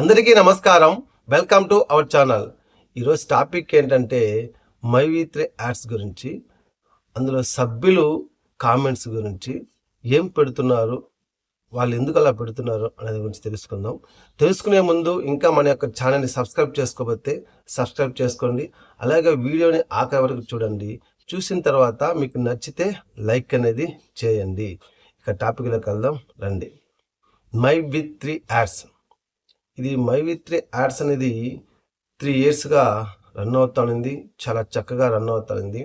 అందరికీ నమస్కారం. Welcome to our channel ఈరోజు టాపిక్ ఏంటంటే మై వి త్రీ యాడ్స్ గురించి అందులో సభ్యులు కామెంట్స్ గురించి ఏం పెడుతున్నారు వాళ్ళు ఎందుకు అలా పెడుతున్నారు అనేది గురించి తెలుసుకుందాం. తెలుసుకునే ముందు ఇంకా మన యొక్క ఛానల్ని సబ్స్క్రైబ్ చేసుకోకపోతే సబ్స్క్రైబ్ చేసుకోండి. అలాగే వీడియోని ఆఖరి వరకు చూడండి. చూసిన తర్వాత మీకు నచ్చితే లైక్ అనేది చేయండి. ఇక టాపిక్లోకి వెళ్దాం రండి. My with three ads. ఇది మై త్రీ యాడ్స్ అనేది త్రీ ఇయర్స్గా రన్ అవుతానింది చాలా చక్కగా రన్ అవుతానింది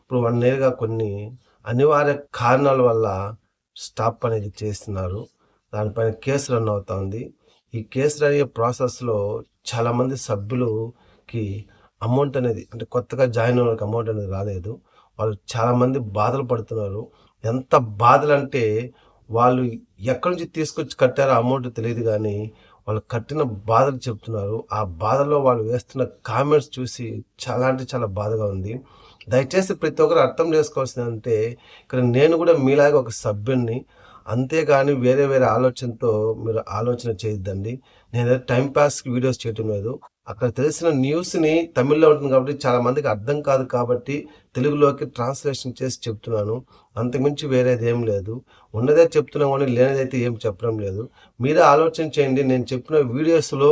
ఇప్పుడు వన్ ఇయర్గా కొన్ని అనివార్య కారణాల వల్ల స్టాప్ అనేది చేస్తున్నారు. దానిపైన కేసు రన్ అవుతుంది ఈ కేసు రన్ అయ్యే ప్రాసెస్లో చాలామంది సభ్యులకి అమౌంట్ అనేది అంటే కొత్తగా జాయిన్ అయిన వాళ్ళకి అమౌంట్ అనేది రాలేదు. వాళ్ళు చాలామంది బాధలు పడుతున్నారు. ఎంత బాధలు అంటే వాళ్ళు ఎక్కడి నుంచి తీసుకొచ్చి కట్టారో అమౌంట్ తెలియదు కానీ వాళ్ళు కట్టిన బాధలు చెప్తున్నారు. ఆ బాధలో వాళ్ళు వేస్తున్న కామెంట్స్ చూసి చాలా అంటే చాలా బాధగా ఉంది. దయచేసి ప్రతి ఒక్కరు అర్థం చేసుకోవాల్సింది అంటే ఇక్కడ నేను కూడా మీలాగా ఒక సభ్యుడిని అంతేగాని వేరే వేరే ఆలోచనతో మీరు ఆలోచన చేయొద్దండి. నేను టైం పాస్కి వీడియోస్ చేయటం లేదు. అక్కడ తెలిసిన న్యూస్ని తమిళ్ళో ఉంటుంది కాబట్టి చాలా మందికి అర్థం కాదు కాబట్టి తెలుగులోకి ట్రాన్స్లేషన్ చేసి చెప్తున్నాను. అంతకుమించి వేరేది ఏం లేదు. ఉన్నదే చెప్తున్నాం కానీ లేనిదైతే ఏం చెప్పడం లేదు. మీరే ఆలోచన చేయండి. నేను చెప్పిన వీడియోస్లో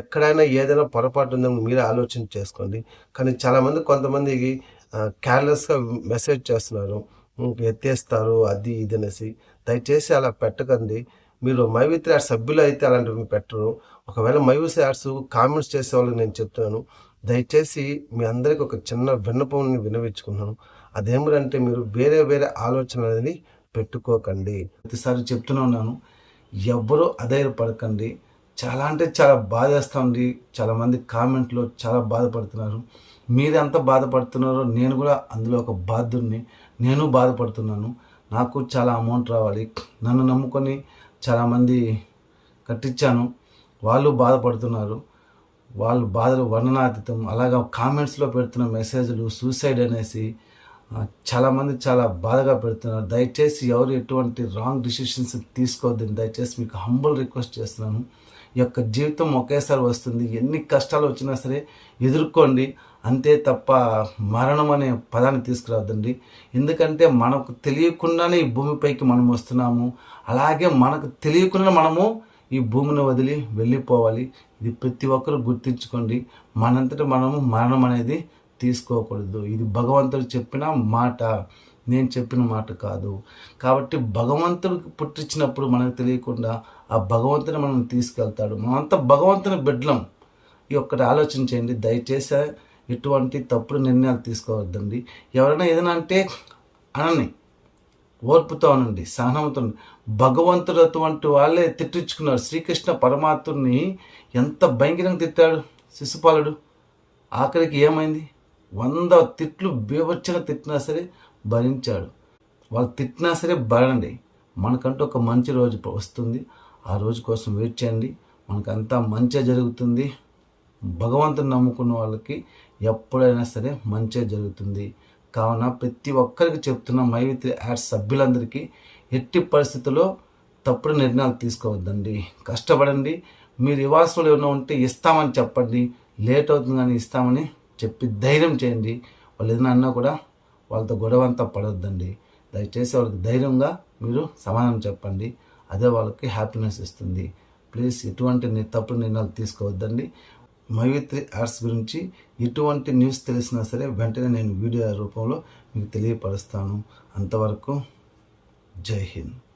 ఎక్కడైనా ఏదైనా పొరపాటు ఉందని మీరే ఆలోచన చేసుకోండి. కానీ చాలామంది కొంతమందికి కేర్లెస్గా మెసేజ్ చేస్తున్నారు. ఎత్తేస్తారు అది ఇది అనేసి. దయచేసి అలా పెట్టకండి. మీరు మైవిత్రి యాడ్స్ సభ్యులు అయితే అలాంటివి పెట్టరు. ఒకవేళ మైవిస్ యాడ్స్ కామెంట్స్ చేసే వాళ్ళకి నేను చెప్తున్నాను. దయచేసి మీ అందరికి ఒక చిన్న విన్నపం వినవించుకున్నాను. అదేమిటంటే మీరు వేరే వేరే ఆలోచన అనేది పెట్టుకోకండి. ప్రతిసారి చెప్తూనే ఉన్నాను. ఎవ్వరూ అధైర్యపడకండి. చాలా అంటే చాలా బాధేస్తుంది చాలామంది కామెంట్లో చాలా బాధపడుతున్నారు. మీరెంత బాధపడుతున్నారో నేను కూడా అందులో ఒక బాధ్యుడిని. నేను బాధపడుతున్నాను. నాకు చాలా అమౌంట్ రావాలి. నన్ను నమ్ముకొని చాలామంది కట్టించాను. వాళ్ళు బాధపడుతున్నారు. వాళ్ళు బాధలు వర్ణనాతీతం. అలాగా కామెంట్స్లో పెడుతున్న మెసేజ్లు సూసైడ్ అనేసి చాలామంది చాలా బాధగా పెడుతున్నారు. దయచేసి ఎవరు ఎటువంటి రాంగ్ డిసిషన్స్ తీసుకోవద్దని దయచేసి మీకు హంబుల్ రిక్వెస్ట్ చేస్తున్నాను. ఈ యొక్క జీవితం ఒకేసారి వస్తుంది. ఎన్ని కష్టాలు వచ్చినా సరే ఎదుర్కోండి. అంతే తప్ప మరణం అనే పదాన్ని తీసుకురావద్దండి. ఎందుకంటే మనకు తెలియకుండానే ఈ భూమిపైకి మనం వస్తున్నాము. అలాగే మనకు తెలియకుండా మనము ఈ భూమిని వదిలి వెళ్ళిపోవాలి. ఇది ప్రతి ఒక్కరు గుర్తించుకోండి. మనంతట మనము మరణం అనేది తీసుకోకూడదు. ఇది భగవంతుడు చెప్పిన మాట. నేను చెప్పిన మాట కాదు. కాబట్టి భగవంతుడికి పుట్టించినప్పుడు మనకు తెలియకుండా ఆ భగవంతుని మనం తీసుకెళ్తాడు. మనమంతా భగవంతుని బిడ్డలం. ఈ ఒక్కటి ఆలోచించండి దయచేసి ఎటువంటి తప్పుడు నిర్ణయాలు తీసుకోవద్దండి. ఎవరైనా ఏదైనా అంటే అనని ఓర్పుతో అనండి సహనంతో భగవంతుడు అటువంటి వాళ్ళే తిట్టించుకున్నారు. శ్రీకృష్ణ పరమాత్ముని ఎంత భయంకరంగా తిట్టాడు. శిశుపాలుడు ఆఖరికి ఏమైంది? వంద తిట్లు బీభత్సన తిట్టినా సరే భరించాడు. వాళ్ళు తిట్టినా సరే భరండి మనకంటూ ఒక మంచి రోజు వస్తుంది. ఆ రోజు కోసం వెయిట్ చేయండి. మనకంతా మంచి జరుగుతుంది. భగవంతుని నమ్ముకున్న వాళ్ళకి ఎప్పుడైనా సరే మంచి జరుగుతుంది. కావున ప్రతి ఒక్కరికి చెప్తున్న మైవిత్రి యాడ్స్ సభ్యులందరికీ ఎట్టి పరిస్థితుల్లో తప్పుడు నిర్ణయాలు తీసుకోవద్దండి. కష్టపడండి. మీరు ఇవ్వాల్సిన ఏమైనా ఉంటే ఇస్తామని చెప్పండి. లేట్ అవుతుంది కానీ ఇస్తామని చెప్పి ధైర్యం చేయండి. వాళ్ళు ఏదైనా అన్నా కూడా వాళ్ళతో గొడవ అంతా పడొద్దండి. దయచేసి వాళ్ళకి ధైర్యంగా మీరు సమాధానం చెప్పండి. అదే వాళ్ళకి హ్యాపీనెస్ ఇస్తుంది. ప్లీజ్ ఎటువంటి తప్పుడు నిర్ణయాలు తీసుకోవద్దండి. మైవిత్రి యాడ్స్ గురించి ఎటువంటి న్యూస్ తెలిసినా సరే వెంటనే నేను వీడియో రూపంలో మీకు తెలియపరుస్తాను. అంతవరకు జై హింద్.